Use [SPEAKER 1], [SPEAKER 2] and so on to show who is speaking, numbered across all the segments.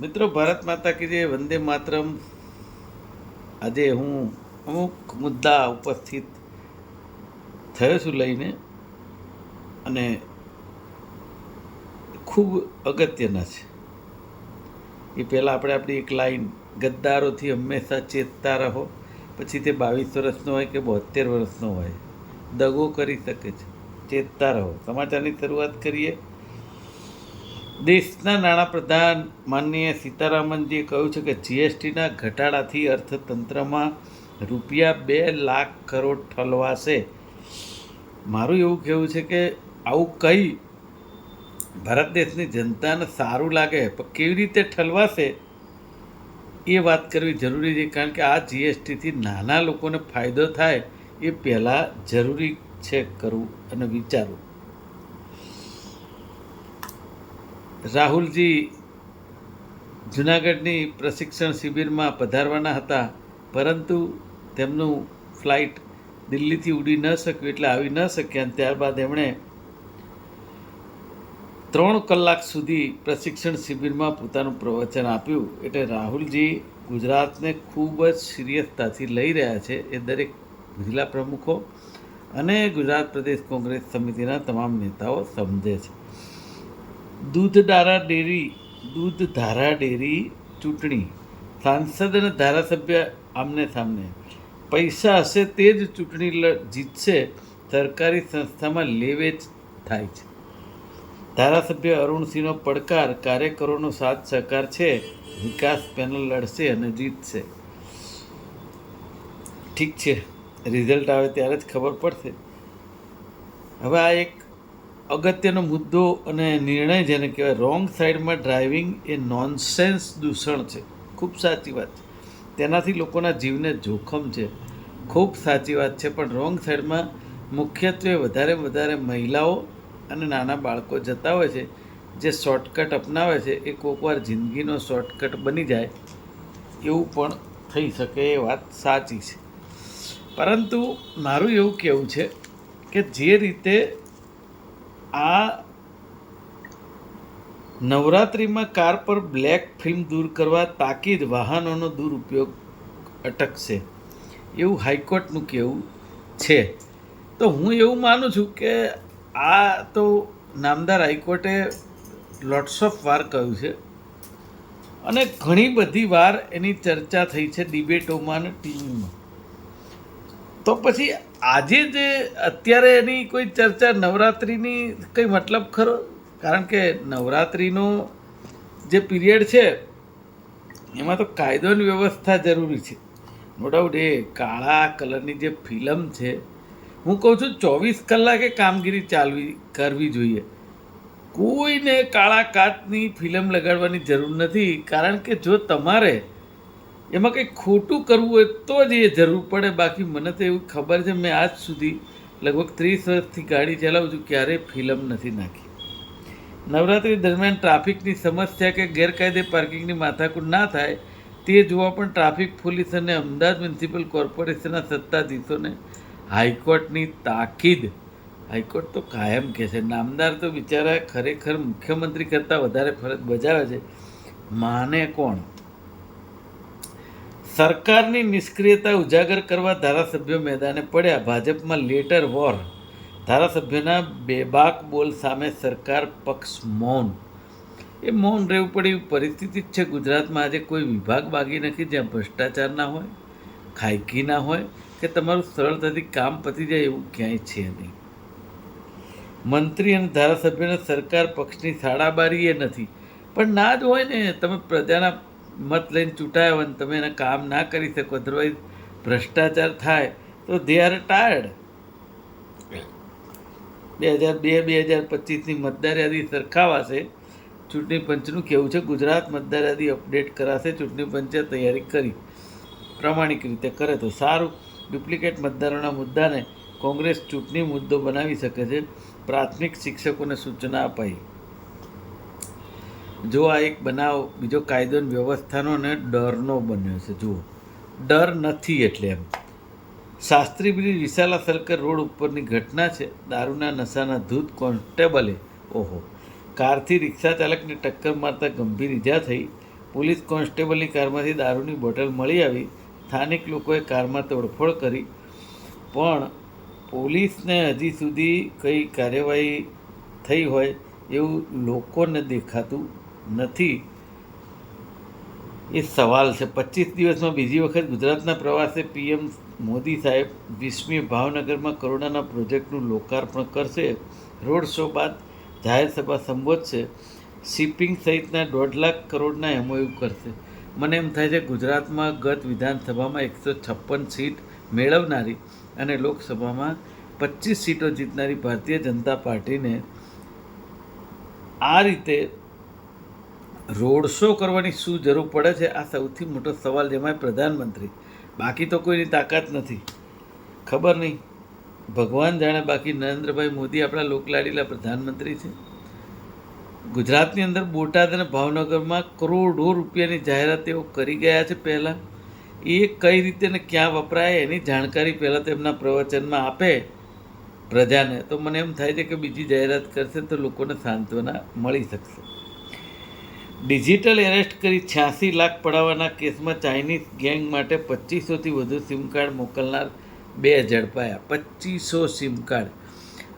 [SPEAKER 1] મિત્રો, ભારત માતા કે જે વંદે માતરમ. આજે હું અમુક મુદ્દા ઉપસ્થિત થયો છું લઈને અને ખૂબ અગત્યના છે. એ પહેલાં આપણે આપણી એક લાઈન, ગદ્દારોથી હંમેશા ચેતતા રહો. પછી તે બાવીસ વર્ષનો હોય કે બોતેર વર્ષનો હોય. દગો કરી શકે છે. ચેતતા રહો. સમાચારની શરૂઆત કરીએ. દેશના નાણાપ્રધાન માનનીય સીતારામનજીએ કહ્યું છે કે જીએસટીના ઘટાડાથી અર્થતંત્રમાં રૂપિયા બે લાખ કરોડ ઠલવાશે. મારું એવું કહેવું છે કે આવું કઈ ભારત દેશની જનતાને સારું લાગે, પણ કેવી રીતે ઠલવાશે એ વાત કરવી જરૂરી છે, કારણ કે આ જીએસટીથી નાના લોકોને ફાયદો થાય એ પહેલાં જરૂરી છે કરવું અને વિચારવું. રાહુલજી જુનાગઢની પ્રશિક્ષણ શિબિરમાં પધારવાના હતા, પરંતુ તેમનું ફ્લાઇટ દિલ્હીથી ઉડી ન શક્યું એટલે આવી ન શક્યા ત્યારબાદ એમણે ત્રણ કલાક સુધી પ્રશિક્ષણ શિબિરમાં પોતાનું પ્રવચન આપ્યું. એટલે રાહુલજી ગુજરાતને ખૂબ જ સિરિયસતાથી લઈ રહ્યા છે એ દરેક જિલ્લા પ્રમુખો અને ગુજરાત પ્રદેશ કોંગ્રેસ સમિતિના તમામ નેતાઓ સમજે છે. દૂધ ધારા ડેરી દૂધ ધારા ડેરી ચૂંટણી. સાંસદ અને ધારાસભ્ય આમને સામને. પૈસા હશે તે જ ચૂંટણી જીતશે, સરકારી સંસ્થામાં લેવેચ થાય છે. ધારાસભ્ય અરુણસિંહનો પડકાર, કાર્યકરોનો સાથ સહકાર છે, વિકાસ પેનલ લડશે અને જીતશે. ઠીક છે, રિઝલ્ટ આવે ત્યારે જ ખબર પડશે. હવે આ એક અગત્યનો મુદ્દો અને નિર્ણય જેને કહેવાય રોંગ સાઈડમાં ડ્રાઇવિંગ એ નોનસેન્સ દૂષણ છે. ખૂબ સાચી વાત છે. તેનાથી લોકોના જીવને જોખમ છે. ખૂબ સાચી વાત છે, પણ રોંગ સાઈડમાં મુખ્યત્વે વધારે વધારે મહિલાઓ અને નાના બાળકો જતા હોય છે. જે શોર્ટકટ અપનાવે છે, એ કોકવાર જિંદગીનો શોર્ટકટ બની જાય એવું પણ થઈ શકે એ વાત સાચી છે. પરંતુ મારું એવું કહેવું છે કે જે રીતે આ નવરાત્રિમાં કાર પર બ્લેક ફિલ્મ દૂર કરવા તાકીદ વાહનોનો દુરુપયોગ અટકશે. એવું હાઈકોર્ટનું કહેવું છે. તો હું એવું માનું છું કે આ તો નામદાર હાઈકોર્ટે લોટ્સ ઓફ વાર કહ્યું છે. અને ઘણી બધી વાર એની ચર્ચા થઈ છે ડિબેટોમાં અને ટીવીમાં. તો પછી આજે જે અત્યારે એની કોઈ ચર્ચા નવરાત્રિની કંઈ મતલબ ખરો? કારણ કે નવરાત્રિનો જે પીરિયડ છે, એમાં તો કાયદો અને વ્યવસ્થા જરૂરી છે. નો ડાઉટ એ કાળા કલરની જે ફિલ્મ છે, હું કહું છું ચોવીસ કલાકે કામગીરી ચાલવી, કરવી જોઈએ. કોઈને કાળા કાચની ફિલ્મ લગાડવાની જરૂર નથી, કારણ કે જો તમારે એમાં કંઈક ખોટું કરવું હોય તો જ એ જરૂર પડે. બાકી મને તો એવું ખબર છે, મેં આજ સુધી લગભગ ત્રીસ વર્ષથી ગાડી ચલાવું છું, ક્યારેય ફિલ્મ નથી નાખી. નવરાત્રી દરમિયાન ટ્રાફિકની સમસ્યા કે ગેરકાયદે પાર્કિંગની માથાકૂટ ના થાય, તે જોવા પણ ટ્રાફિક પોલીસ અને અમદાવાદ મ્યુનિસિપલ કોર્પોરેશનના સત્તાધીશોને હાઈકોર્ટની તાકીદ. હાઈકોર્ટ તો કાયમ કહે છે, નામદાર તો બિચારા ખરેખર મુખ્યમંત્રી કરતાં વધારે ફરજ બજાવે છે. માને કોણ? સરકારની નિષ્ક્રિયતા ઉજાગર કરવા ધારાસભ્યો મેદાને પડ્યા. ભાજપમાં લેટર વોર. ધારાસભ્યોના બેબાક બોલ સામે સરકાર પક્ષ મૌન. એ મૌન રહેવું પડે એવી પરિસ્થિતિ જ છે ગુજરાતમાં. આજે કોઈ વિભાગ બાકી નથી જ્યાં ભ્રષ્ટાચાર ના હોય, ખાયકી ના હોય કે તમારું સરળતાથી કામ પતી જાય એવું ક્યાંય છે નહીં. મંત્રી અને ધારાસભ્યોને સરકાર પક્ષની સાડાબારી એ નથી. પણ ના જ હોય ને, તમે પ્રજાના મત લઈને ચૂંટાયા હોય તમે એના કામ ના કરી શકો અધરવાઇઝ ભ્રષ્ટાચાર થાય, તો દે આર ટાયર્ડ બે હજાર બે બે હજાર પચીસની મતદાર યાદી સરખાવાશે. ચૂંટણી પંચનું કહેવું છે, ગુજરાત મતદાર યાદી અપડેટ કરાશે, ચૂંટણી પંચે તૈયારી કરી. પ્રામાણિક રીતે કરે તો સારું. ડુપ્લિકેટ મતદારોના મુદ્દાને કોંગ્રેસ ચૂંટણી મુદ્દો બનાવી શકે છે. પ્રાથમિક શિક્ષકોને સૂચના અપાઈ. જો આ એક બનાવ, બીજો કાયદો વ્યવસ્થાનો અને ડરનો બન્યો છે, જુઓ. ડર નથી એટલે એમ. Shastri bridge Vishala circle road ઉપરની ઘટના છે. દારૂના નશાના ધૂત કોન્સ્ટેબલે, ઓહો, કારથી રિક્ષા ચાલકને ટક્કર મારતા ગંભીર ઈજા થઈ. પોલીસ કોન્સ્ટેબલની કારમાંથી દારૂની બોટલ મળી આવી. સ્થાનિક લોકોએ કારમાં તોડફોડ કરી. પણ પોલીસને હજી સુધી કંઈ કાર્યવાહી થઈ હોય એવું લોકોને દેખાતું નથી. એ સવાલ છે. પચીસ દિવસમાં બીજી વખત ગુજરાતના પ્રવાસે પીએમ મોદી સાહેબ વીસમી ભાવનગરમાં કરોડાના પ્રોજેક્ટનું લોકાર્પણ કરશે. રોડ શો બાદ જાહેર સભા સંબોધશે. શિપિંગ સહિતના દોઢ લાખ કરોડના એમઓયુ કરશે. મને એમ થાય છે ગુજરાતમાં ગત વિધાનસભામાં એકસો છપ્પન સીટ મેળવનારી અને લોકસભામાં પચીસ સીટો જીતનારી ભારતીય જનતા પાર્ટીને આ રીતે રોડ શો કરવાની શું જરૂર પડે છે? આ સૌથી મોટો સવાલ જેમાં પ્રધાનમંત્રી. બાકી તો કોઈની તાકાત નથી. ખબર નહીં. ભગવાન જાણે બાકી નરેન્દ્રભાઈ મોદી આપણા લોકલાડીલા પ્રધાનમંત્રી છે. ગુજરાતની અંદર બોટાદ અને ભાવનગરમાં કરોડો રૂપિયાની જાહેરાત તેઓ કરી ગયા છે પહેલાં. એ કઈ રીતે ને ક્યાં વપરાય એની જાણકારી પહેલાં તેમના પ્રવચનમાં આપે પ્રજાને. તો મને એમ થાય છે કે બીજી જાહેરાત કરશે તો લોકોને સાંત્વના મળી શકશે. ડિજિટલ એરેસ્ટ કરી છ્યાસી લાખ પડાવવાના કેસમાં ચાઇનીઝ ગેંગ માટે પચીસોથી વધુ સિમ કાર્ડ મોકલનાર બે ઝડપાયા. પચીસો સિમ કાર્ડ.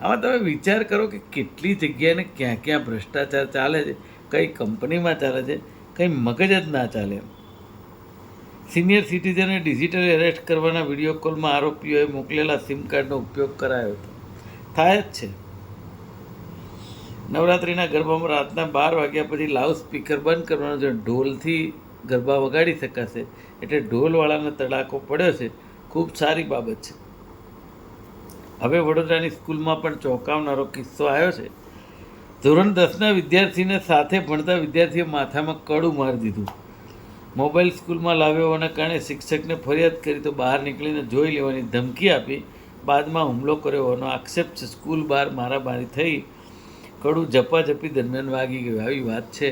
[SPEAKER 1] આમાં તમે વિચાર કરો કે કેટલી જગ્યાને ક્યાં ક્યાં ભ્રષ્ટાચાર ચાલે છે, કઈ કંપનીમાં ચાલે છે, કંઈ મગજ જ ના ચાલે સિનિયર સિટીઝને ડિજિટલ એરેસ્ટ કરવાના વીડિયો કોલમાં આરોપીઓએ મોકલેલા સિમ કાર્ડનો ઉપયોગ કરાયો હતો. થાય જ છે. નવરાત્રિના ગરબામાં રાતના બાર વાગ્યા પછી લાઉડ સ્પીકર બંધ કરવાનો છે. ઢોલથી ગરબા વગાડી શકાશે. એટલે ઢોલવાળાને તડાકો પડ્યો છે. ખૂબ સારી બાબત છે. હવે વડોદરાની સ્કૂલમાં પણ ચોંકાવનારો કિસ્સો આવ્યો છે. ધોરણ દસના વિદ્યાર્થીને સાથે ભણતા વિદ્યાર્થીએ માથામાં કડું મારી દીધું. મોબાઈલ સ્કૂલમાં લાવ્યો હોવાના કારણે શિક્ષકને ફરિયાદ કરી તો બહાર નીકળીને જોઈ લેવાની ધમકી આપી. બાદમાં હુમલો કર્યો હોવાનો આક્ષેપ છે. સ્કૂલ બહાર મારામારી થઈ કડું ઝપાઝપી દરમિયાન વાગી ગયું. આવી વાત છે.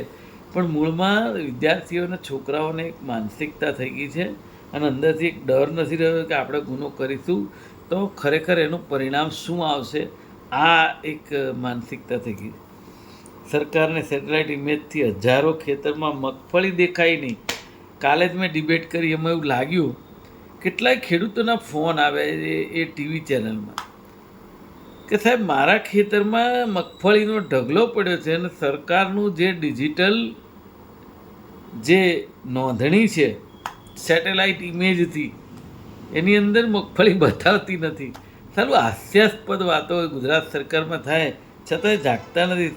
[SPEAKER 1] પણ મૂળમાં વિદ્યાર્થીઓને છોકરાઓને એક માનસિકતા થઈ ગઈ છે અને અંદરથી એક ડર નથી રહ્યો કે આપણે ગુનો કરીશું તો ખરેખર એનું પરિણામ શું આવશે? આ એક માનસિકતા થઈ ગઈ. સરકારને સેટેલાઇટ ઇમેજથી હજારો ખેતરમાં મગફળી દેખાય નહીં. કાલે જ મેં ડિબેટ કરી. એમાં એવું લાગ્યું, કેટલાય ખેડૂતોના ફોન આવે એ ટીવી ચેનલમાં. કે સાહેબ, મારા ખેતરમાં મગફળીનો ઢગલો પડ્યો છે અને સરકારનું જે ડિજિટલ જે નોંધણી છે, સેટેલાઇટ ઇમેજથી એની અંદર મગફળી બતાવતી નથી. સારું, હાસ્યાસ્પદ વાતો ગુજરાત સરકારમાં થાય, છતાંય જાગતા નથી.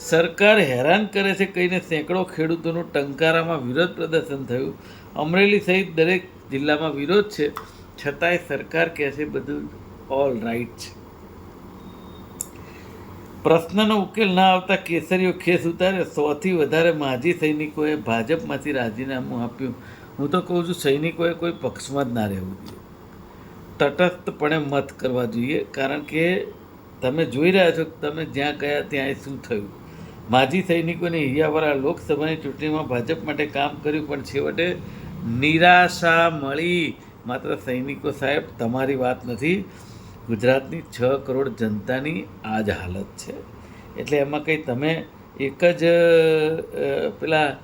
[SPEAKER 1] સરકાર હેરાન કરે છે કહીને સેંકડો ખેડૂતોનું ટંકારામાં વિરોધ પ્રદર્શન થયું. અમરેલી સહિત દરેક જિલ્લામાં વિરોધ છે, છતાંય સરકાર કહે છે બધું ઓલ રાઈટ છે. પ્રશ્નનો ઉકેલ ના આવતા કેસરીઓ ખેસ ઉતારે, સૌથી વધારે માજી સૈનિકોએ ભાજપમાંથી રાજીનામું આપ્યું. હું તો કહું છું, સૈનિકોએ કોઈ પક્ષમાં જ ના રહેવું જોઈએ. તટસ્થપણે મત કરવા જોઈએ, કારણ કે તમે જોઈ રહ્યા છો કે તમે જ્યાં ગયા ત્યાં શું થયું. માજી સૈનિકોને હિયાવાળા લોકસભાની ચૂંટણીમાં ભાજપ માટે કામ કર્યું, પણ છેવટે નિરાશા મળી. માત્ર સૈનિકો સાહેબ, તમારી વાત નથી. ગુજરાતની છ કરોડ જનતાની આ જ હાલત છે. એટલે એમાં કંઈ તમે એક જ પેલા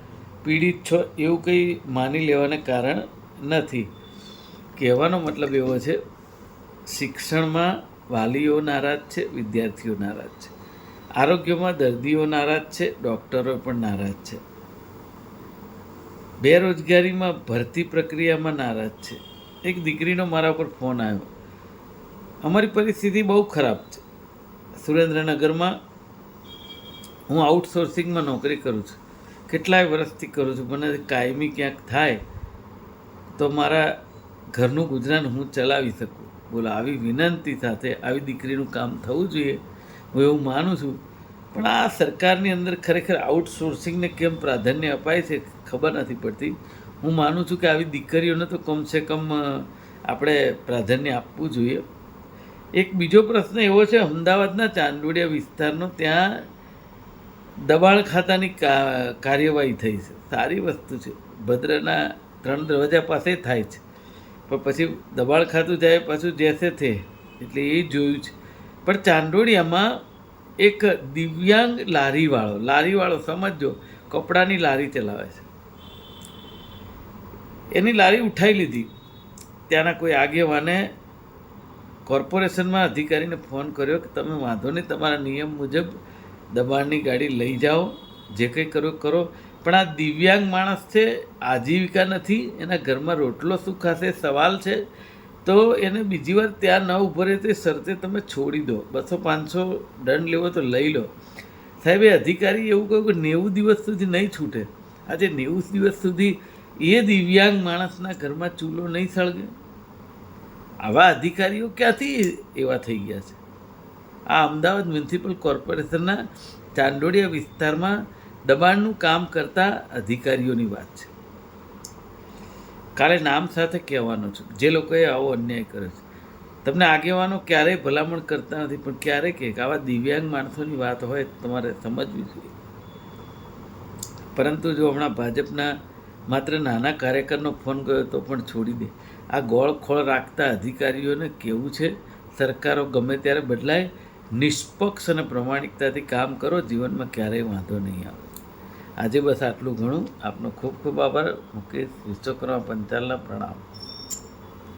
[SPEAKER 1] પીડિત છો એવું કંઈ માની લેવાને કારણ નથી. કહેવાનો મતલબ એવો છે, શિક્ષણમાં વાલીઓ નારાજ છે, વિદ્યાર્થીઓ નારાજ છે. આરોગ્યમાં દર્દીઓ નારાજ છે, ડૉક્ટરો પણ નારાજ છે. બેરોજગારીમાં ભરતી પ્રક્રિયામાં નારાજ છે. એક દીકરીનો મારા ઉપર ફોન આવ્યો. અમારી પરિસ્થિતિ બહુ ખરાબ છે. સુરેન્દ્રનગરમાં હું આઉટસોર્સિંગમાં નોકરી કરું છું. કેટલાય વર્ષથી કરું છું. મને કાયમી ક્યાંક થાય તો મારા ઘરનું ગુજરાન હું ચલાવી શકું. બોલો, આવી વિનંતી સાથે આવી દીકરીનું કામ થવું જોઈએ હું એવું માનું છું. પણ આ સરકારની અંદર ખરેખર આઉટસોર્સિંગને કેમ પ્રાધાન્ય અપાય છે ખબર નથી પડતી. હું માનું છું કે આવી દીકરીઓને તો કમસે કમ આપણે પ્રાધાન્ય આપવું જોઈએ. એક બીજો પ્રશ્ન એવો છે, અમદાવાદના ચાંદોડિયા વિસ્તારનો ત્યાં દબાણ ખાતાની કાર્યવાહી થઈ છે. સારી વસ્તુ છે. ભદ્રના ત્રણ દરવાજા પાસે થાય છે. પણ પછી દબાણ ખાતું જાય, પાછું જેસે તે એટલે એ જોયું છે. પણ ચાંદોડિયામાં એક દિવ્યાંગ લારીવાળો લારીવાળો સમજજો, કપડાની લારી ચલાવે છે. એની લારી ઉઠાવી લીધી. ત્યાંના કોઈ આગેવાને કોર્પોરેશનમાં અધિકારીને ફોન કર્યો કે તમે વાંધો નહીં, તમારા નિયમ મુજબ દબાણની ગાડી લઈ જાઓ, જે કંઈ કરો કરો. પણ આ દિવ્યાંગ માણસ છે, આજીવિકા નથી, એના ઘરમાં રોટલો શું ખાશે, સવાલ છે. તો એને બીજી વાર ત્યાં ન ઊભો રહે તે શરતે તમે છોડી દો. બસો પાંચસો દંડ લેવો તો લઈ લો. સાહેબ, એ અધિકારી એવું કહ્યું કે નેવું દિવસ સુધી નહીં છૂટે. આજે નેવું દિવસ સુધી એ દિવ્યાંગ માણસના ઘરમાં ચૂલો નહીં સળગે. આવા અધિકારીઓ ક્યાંથી એવા થઈ ગયા છે? આ અમદાવાદ મ્યુનિસિપલ કોર્પોરેશનના ચાંદોડિયા વિસ્તારમાં દબાણનું કામ કરતા અધિકારીઓની વાત છે. કાલે નામ સાથે કહેવાનો છું. જે લોકોએ આવો અન્યાય કર્યો છે. તમને આગેવાનો ક્યારેય ભલામણ કરતા નથી, પણ ક્યારે કે આવા દિવ્યાંગ માણસોની વાત હોય તમારે સમજવી જોઈએ. પરંતુ જો હમણાં ભાજપના માત્ર નાના કાર્યકરનો ફોન ગયો તો પણ છોડી દે. આ ગોળખોળ રાખતા અધિકારીઓને કેવું છે? સરકારો ગમે ત્યારે બદલાય, નિષ્પક્ષ અને પ્રમાણિકતાથી કામ કરો, જીવનમાં ક્યારેય વાંધો નહીં આવે. આજે બસ આટલું ઘણું. આપનો ખૂબ ખૂબ આભાર. મુકેશ, વિશ્વકર્મા પંચાલના પ્રણામ.